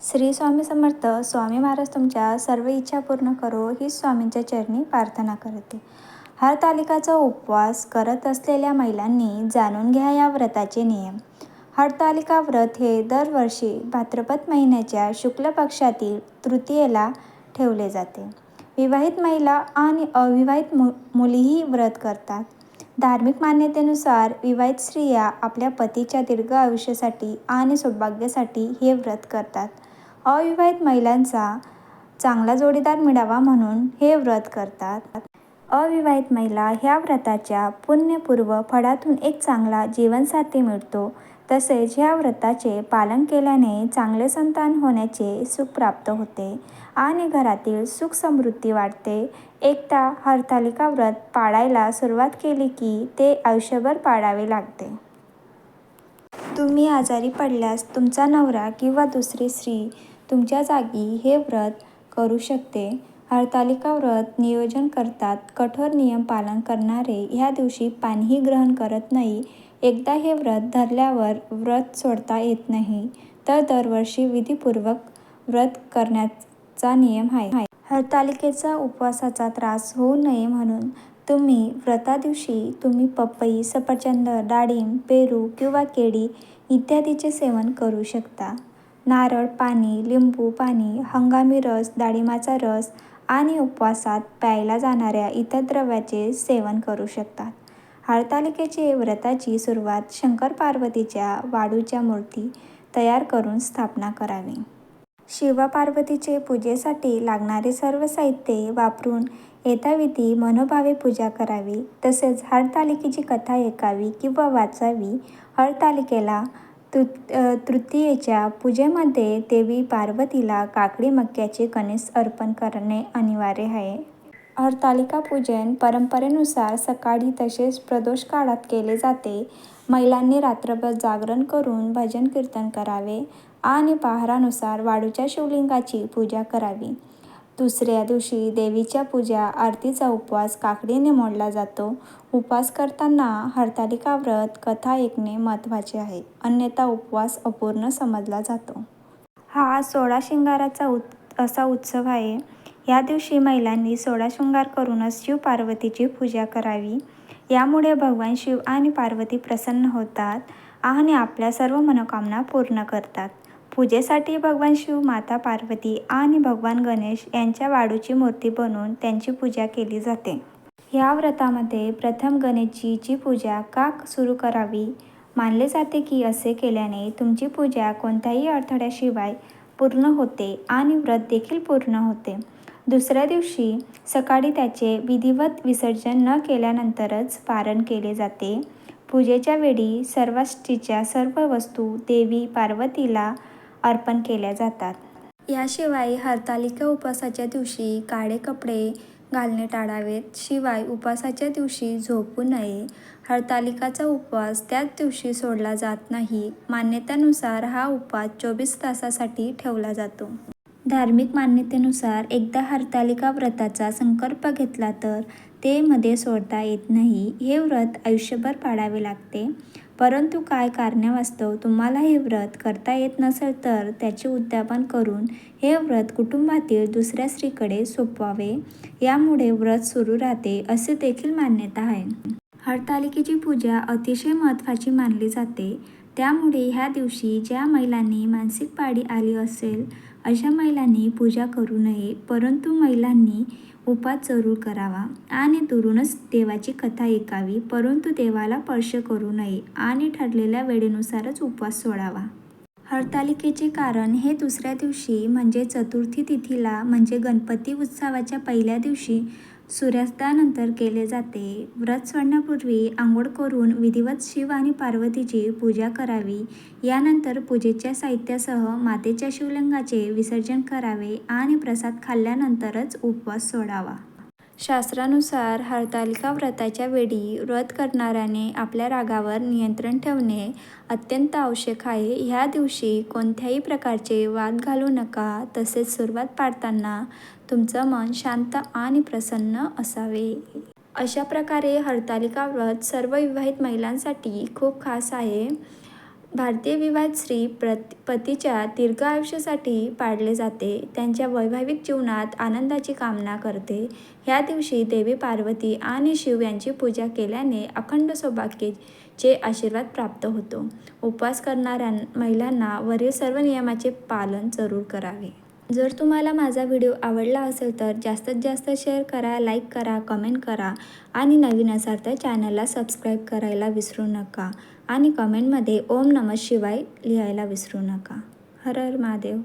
श्री स्वामी समर्थ स्वामी महाराज तुमच्या सर्व इच्छा पूर्ण करो ही स्वामींच्या चरणी प्रार्थना करते. हरतालिकाचा उपवास करत असलेल्या महिलांनी जाणून घ्या या व्रताचे नियम. हरतालिका व्रत हे दरवर्षी भाद्रपद महिन्याच्या शुक्ल पक्षातील तृतीयेला ठेवले जाते. विवाहित महिला आणि अविवाहित मु मुलीही व्रत करतात. धार्मिक मान्यतेनुसार विवाहित स्त्रिया आपल्या पतीच्या दीर्घ आयुष्यासाठी आणि सौभाग्यासाठी हे व्रत करतात. अविवाहित महिलांचा चांगला जोडीदार मिळावा म्हणून हे व्रत करतात. अविवाहित महिला ह्या व्रताच्या पुण्यपूर्व फळातून एक चांगला जीवनसाथी मिळतो. तसेच ह्या व्रताचे पालन केल्याने चांगले संतान होण्याचे सुख प्राप्त होते आणि घरातील सुख समृद्धी वाढते. एकदा हरतालिका व्रत पाळायला सुरुवात केली की ते आयुष्यभर पाळावे लागते. तुम्ही आजारी पडल्यास तुमचा नवरा किंवा दुसरी स्त्री तुमच्या जागी हे व्रत करू शकते. हरतालिका व्रत नियोजन करतात. कठोर नियम पालन करणारे ह्या दिवशी पाणीही ग्रहण करत नाही. एकदा हे व्रत धरल्यावर व्रत सोडता येत नाही. तर दरवर्षी विधीपूर्वक व्रत करण्याचा नियम आहे. हरतालिकेचा उपवासाचा त्रास होऊ नये म्हणून तुम्ही व्रता दिवशी तुम्ही पपई सफरचंद डाळिंब पेरू किंवा केळी इत्यादीचे सेवन करू शकता. नारळ पाणी लिंबू पाणी हंगामी रस डाळिंबाचा रस आणि उपवासात प्यायला जाणाऱ्या इतर द्रव्याचे सेवन करू शकतात. हरतालिकेचे व्रताची सुरुवात शंकर पार्वतीच्या वाळूच्या मूर्ती तयार करून स्थापना करावी. शिवपार्वतीचे पूजेसाठी लागणारे सर्व साहित्य वापरून यथाविधी मनोभावे पूजा करावी तसेच हरतालिकेची कथा ऐकावी किंवा वाचावी. हरतालिकेला तृ तृतीयेच्या पूजेमध्ये देवी पार्वतीला काकडी मक्याचे कणीस अर्पण करणे अनिवार्य आहे. हरतालिका पूजन परंपरेनुसार सकाळी तसेच प्रदोष काळात केले जाते. महिलांनी रात्रभर जागरण करून भजन कीर्तन करावे आणि पहारानुसार वाळूच्या शिवलिंगाची पूजा करावी. दुसऱ्या दिवशी देवीच्या पूजा आरतीचा उपवास काकडीने मोडला जातो. उपवास करताना हरतालिका व्रत कथा ऐकणे महत्त्वाचे आहे. अन्यथा उपवास अपूर्ण समजला जातो. हा सोळा शिंगाराचा उत् असा उत्सव आहे. या दिवशी महिलांनी सोळा शृंगार करूनच शिव पार्वतीची पूजा करावी. यामुळे भगवान शिव आणि पार्वती प्रसन्न होतात. आणि आपल्या सर्व मनोकामना पूर्ण करतात. पूजेसाठी भगवान शिव माता पार्वती आणि भगवान गणेश यांच्या वाळूची मूर्ती बनवून त्यांची पूजा केली जाते. या व्रतामध्ये प्रथम गणेशजीची पूजा का सुरू करावी? मानले जाते की असे केल्याने तुमची पूजा कोणत्याही अडथळ्याशिवाय पूर्ण होते आणि व्रत देखील पूर्ण होते. दुसऱ्या दिवशी सकाळी त्याचे विधिवत विसर्जन न केल्यानंतरच पारण केले जाते. पूजेच्या वेळी सर्वाष्टीच्या सर्व वस्तू देवी पार्वतीला अर्पण केल्या जातात. याशिवाय हरतालिका उपवासाच्या दिवशी काळे कपडे घालणे टाळावेत. शिवाय उपवासाच्या दिवशी झोपू नये. हरतालिकाचा उपवास त्याच दिवशी सोडला जात नाही. मान्यतेनुसार हा उपवास चोवीस तासासाठी ठेवला जातो. धार्मिक मान्यतेनुसार एकदा हरतालिका व्रताचा संकल्प घेतला तर ते मध्ये सोडता येत नाही. हे व्रत आयुष्यभर पाळावे लागते. परंतु काय कारणावास्तव तुम्हाला हे व्रत करता येत नसेल तर त्याचे उद्यापन करून हे व्रत कुटुंबातील दुसऱ्या स्त्रीकडे सोपवावे. यामुळे व्रत सुरू राहते असे देखील मान्यता आहे. हरतालिकेची पूजा अतिशय महत्त्वाची मानली जाते. त्यामुळे ह्या दिवशी ज्या महिलांनी मानसिक पाळी आली असेल अशा महिलांनी पूजा करू नये परंतु महिलांनी उपास जरूर करावा आणि दुरूनच देवाची कथा ऐकावी परंतु देवाला स्पर्श करू नये आणि ठरलेल्या वेळेनुसारच उपवास सोडावा. हरतालिकेचे कारण हे दुसऱ्या दिवशी म्हणजे चतुर्थी तिथीला म्हणजे गणपती उत्सवाच्या पहिल्या दिवशी सूर्यास्तानंतर केले जाते. व्रत सोडण्यापूर्वी आंघोळ करून विधिवत शिव आणि पार्वतीची पूजा करावी. यानंतर पूजेच्या साहित्यासह मातेच्या शिवलिंगाचे विसर्जन करावे आणि प्रसाद खाल्ल्यानंतरच उपवास सोडावा. शास्त्रानुसार हरतालिका व्रताच्या वेळी व्रत करणाऱ्याने आपल्या रागावर नियंत्रण ठेवणे अत्यंत आवश्यक आहे. ह्या दिवशी कोणत्याही प्रकारचे वाद घालू नका. तसेच सुरुवात पाडताना तुमचं मन शांत आणि प्रसन्न असावे. अशा प्रकारे हरतालिका व्रत सर्व विवाहित महिलांसाठी खूप खास आहे. भारतीय विवाद स्त्री प्रत पतीच्या दीर्घ आयुष्यासाठी पाळले जाते. त्यांच्या वैवाहिक जीवनात आनंदाची कामना करते. ह्या दिवशी देवी पार्वती आणि शिव यांची पूजा केल्याने अखंड सौभाग्याचे आशीर्वाद प्राप्त होतो. उपवास करणाऱ्या महिलांना वरील सर्व नियमाचे पालन जरूर करावे. जर तुम्हाला माझा व्हिडिओ आवडला असेल तर जास्तीत जास्त शेअर करा लाईक करा कमेंट करा आणि नवीन असाल तर चॅनलला सबस्क्राईब करायला विसरू नका आणि कमेंटमध्ये ओम नमः शिवाय लिहायला विसरू नका. हर हर महादेव.